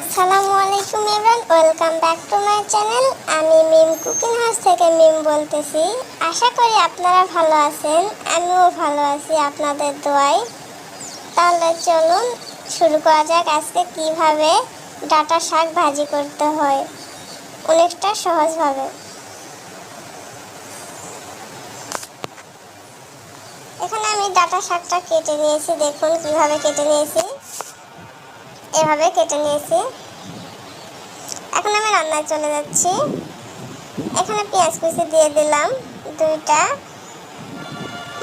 আসসালামু আলাইকুম everyone, welcome back to my channel. আমি মিম কুকিং হাউস থেকে মিম বলতেছি। আশা করি আপনারা ভালো আছেন, আমিও ভালো আছি আপনাদের দোয়ায়। তাহলে চলুন শুরু করা যাক আজকে কীভাবে ডাটা শাক ভাজি করতে হয়। অনেকটা সহজভাবে। এখানে আমি ডাটা শাকটা কেটে নিয়েছি, দেখুন কীভাবে কেটে নিয়েছি। এভাবে কেটে নিয়েছি। এখন আমি রান্নায় চলে যাচ্ছি। এখানে পেঁয়াজ কুচি দিয়ে দিলাম, দুইটা।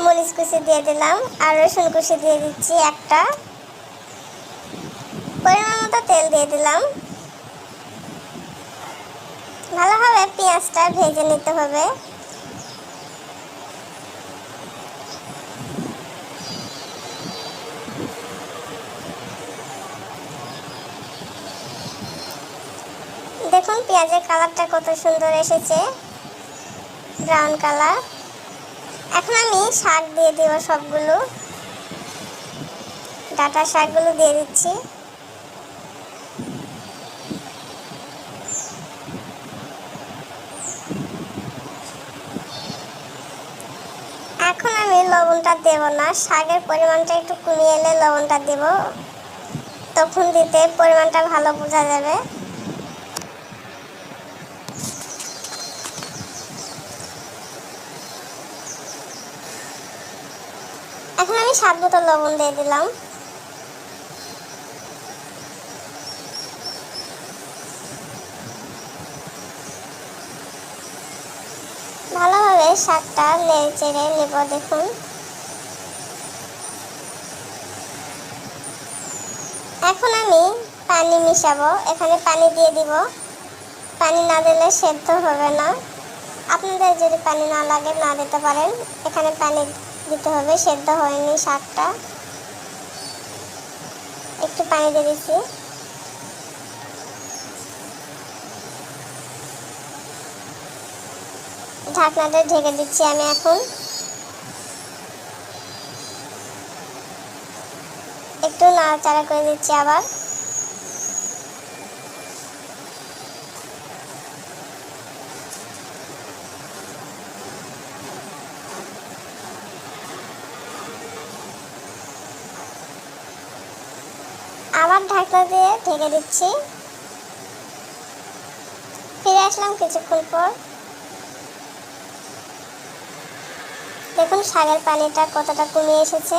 মরিচ কুচি দিয়ে দিলাম আর রসুন কুচি দিয়ে দিচ্ছি একটা। পরিমাণ মতো তেল দিয়ে দিলাম। ভালোভাবে পেঁয়াজটা ভেজে নিতে হবে দেখুন পেঁয়াজের কালারটা কত সুন্দর এসেছে? ব্রাউন কালার এখন আমি শাক দিয়ে দেব সবগুলো। ডাটা শাকগুলো দিয়ে দিচ্ছি। এখন আমি লবণটা দেব না। শাকের পরিমাণটা একটু কমিয়ে এলে লবণটা দেব। তখন দিতে পরিমাণটা ভালো বোঝা যাবে। এখন আমি স্বাদ মতো লবণ দিয়ে দিলাম। ভালোভাবে শাকটা নেড়ে চেড়ে নেব, দেখুন। এখন আমি পানি মিশাবো। এখানে পানি দিয়ে দিব। পানি না দিলে সেদ্ধ হবে না। আপনাদের যদি পানি না লাগে, না দিতে পারেন। এখানে পানি দিতে হবে, সেদ্ধ হয়নি শাকটা। একটু পানি দিয়ে দিচ্ছি। ঢাকনাটা ঢেকে দিচ্ছি আমি এখন। একটু নাড়াচাড়া করে দিচ্ছি আবার। আবার ঢাকনা দিয়ে ঢেকে দিচ্ছি। ফিরে আসলাম কিছুক্ষণ পর। দেখুন, শাকের পানিটা কতটা কমে এসেছে।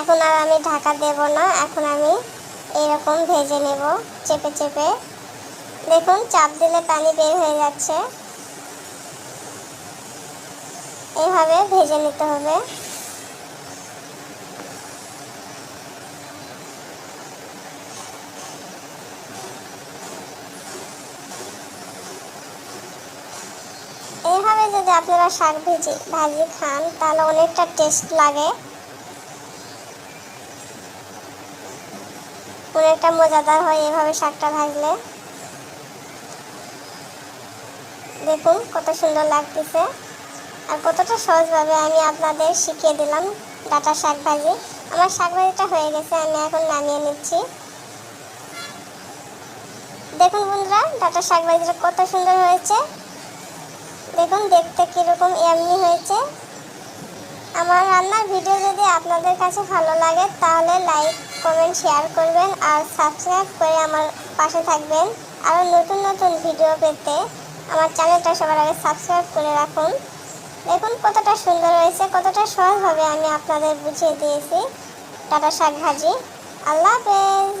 এখন আর আমি ঢাকা দেব না, এখন আমি এরকম ভেজে নেব, চেপে চেপে। দেখুন, চাপ দিলে পানি বের হয়ে যাচ্ছে। এইভাবে ভেজে নিতে হবে। যদি আপনারা শাক ভেজি ভাজি খান, তাহলে অনেকটা টেস্ট লাগে। অনেকটা মজাদার হয় এভাবে শাকটা ভাজলে। দেখুন কত সুন্দর লাগতেছে। আর কতটা সহজভাবে আমি আপনাদের শিখিয়ে দিলাম ডাটা শাক ভাজি। আমার শাক ভাজিটা হয়ে গেছে, আমি এখন নামিয়ে নিচ্ছি। দেখুন বন্ধুরা, ডাটা শাক ভাজিটা কত সুন্দর হয়েছে। দেখুন, দেখতে কীরকম এমনি হয়েছে। আমার রান্নার ভিডিও যদি আপনাদের কাছে ভালো লাগে, তাহলে লাইক কমেন্ট শেয়ার করবেন আর সাবস্ক্রাইব করে আমার পাশে থাকবেন। আরও নতুন নতুন ভিডিও পেতে আমার চ্যানেলটা সবার আগে সাবস্ক্রাইব করে রাখুন। দেখুন কতটা সুন্দর হয়েছে, কতটা সহজভাবে আমি আপনাদের বুঝিয়ে দিয়েছি। টাটা শাক ভাজি। আল্লাহ হাফেজ।